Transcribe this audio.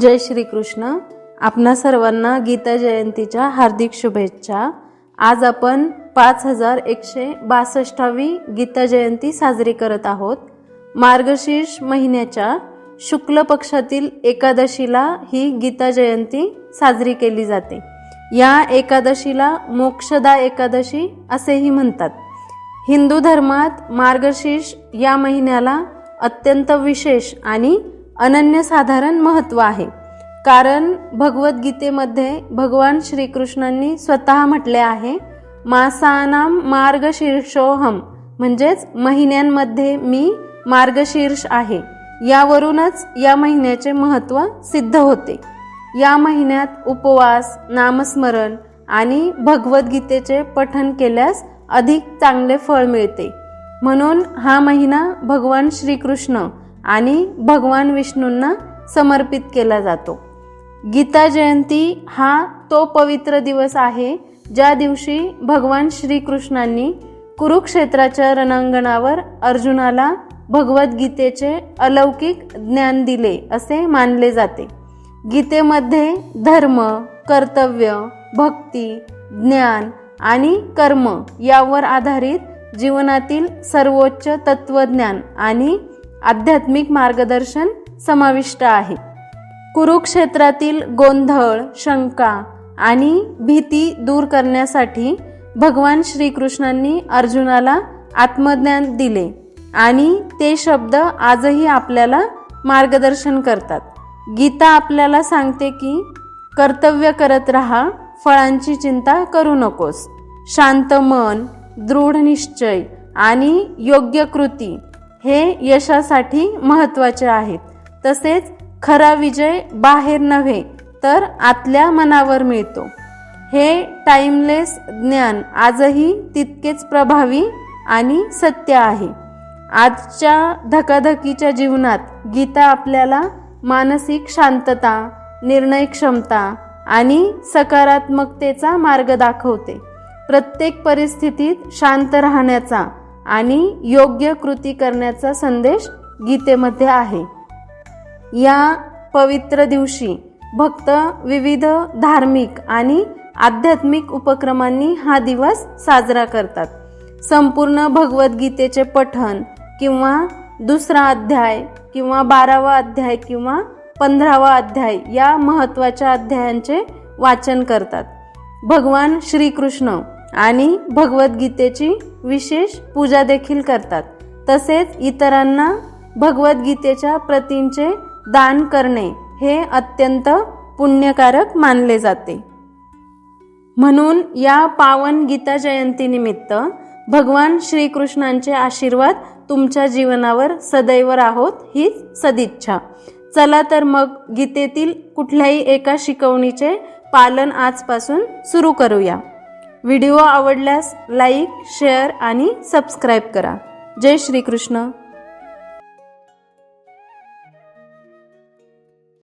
जय श्री कृष्ण आपणा सर्वांना गीता जयंतीच्या हार्दिक शुभेच्छा. आज आपण पाच हजार एकशे बासष्टावी गीता जयंती साजरी करत आहोत. मार्गशीर्ष महिन्याच्या शुक्ल पक्षातील एकादशीला ही गीता जयंती साजरी केली जाते. या एकादशीला मोक्षदा एकादशी असेही म्हणतात. हिंदू धर्मात मार्गशीर्ष या महिन्याला अत्यंत विशेष आणि अनन्यसाधारण महत्त्व आहे. कारण भगवद्गीतेमध्ये भगवान श्रीकृष्णांनी स्वतः म्हटले आहे मासानाम मार्गशीर्षोहम म्हणजेच महिन्यांमध्ये मी मार्गशीर्ष आहे. यावरूनच या महिन्याचे महत्त्व सिद्ध होते. या महिन्यात उपवास नामस्मरण आणि भगवद्गीतेचे पठन केल्यास अधिक चांगले फळ मिळते. म्हणून हा महिना भगवान श्रीकृष्ण आणि भगवान विष्णूंना समर्पित केला जातो. गीता जयंती हा तो पवित्र दिवस आहे ज्या दिवशी भगवान श्रीकृष्णांनी कुरुक्षेत्राच्या रणांगणावर अर्जुनाला भगवद्गीतेचे अलौकिक ज्ञान दिले असे मानले जाते. गीतेमध्ये धर्म कर्तव्य भक्ती ज्ञान आणि कर्म यावर आधारित जीवनातील सर्वोच्च तत्वज्ञान आणि आध्यात्मिक मार्गदर्शन समाविष्ट आहे. कुरुक्षेत्रातील गोंधळ शंका आणि भीती दूर करण्यासाठी भगवान श्रीकृष्णांनी अर्जुनाला आत्मज्ञान दिले आणि ते शब्द आजही आपल्याला मार्गदर्शन करतात. गीता आपल्याला सांगते की कर्तव्य करत राहा फळांची चिंता करू नकोस. शांत मन दृढ निश्चय आणि योग्य कृती हे यशासाठी महत्त्वाचे आहेत. तसेच खरा विजय बाहेर नव्हे तर आतल्या मनावर मिळतो. हे टाइमलेस ज्ञान आजही तितकेच प्रभावी आणि सत्य आहे. आजच्या धकाधकीच्या जीवनात गीता आपल्याला मानसिक शांतता निर्णय क्षमता आणि सकारात्मकतेचा मार्ग दाखवते. प्रत्येक परिस्थितीत शांत राहण्याचा आणि योग्य कृती करण्याचा संदेश गीतेमध्ये आहे. या पवित्र दिवशी भक्त विविध धार्मिक आणि आध्यात्मिक उपक्रमांनी हा दिवस साजरा करतात. संपूर्ण भगवद्गीतेचे पठण किंवा दुसरा अध्याय किंवा बारावा अध्याय किंवा पंधरावा अध्याय या महत्त्वाच्या अध्यायांचे वाचन करतात. भगवान श्रीकृष्ण आणि भगवद्गीतेची विशेष पूजा देखील करतात. तसेच इतरांना भगवद्गीतेच्या प्रतींचे दान करणे हे अत्यंत पुण्यकारक मानले जाते. म्हणून या पावन गीता जयंतीनिमित्त भगवान श्रीकृष्णांचे आशीर्वाद तुमच्या जीवनावर सदैव राहोत हीच सदिच्छा. चला तर मग गीतेतील कुठल्याही एका शिकवणीचे पालन आजपासून सुरू करूया. व्हिडिओ आवडल्यास लाईक शेअर आणि सबस्क्राईब करा. जय श्रीकृष्ण.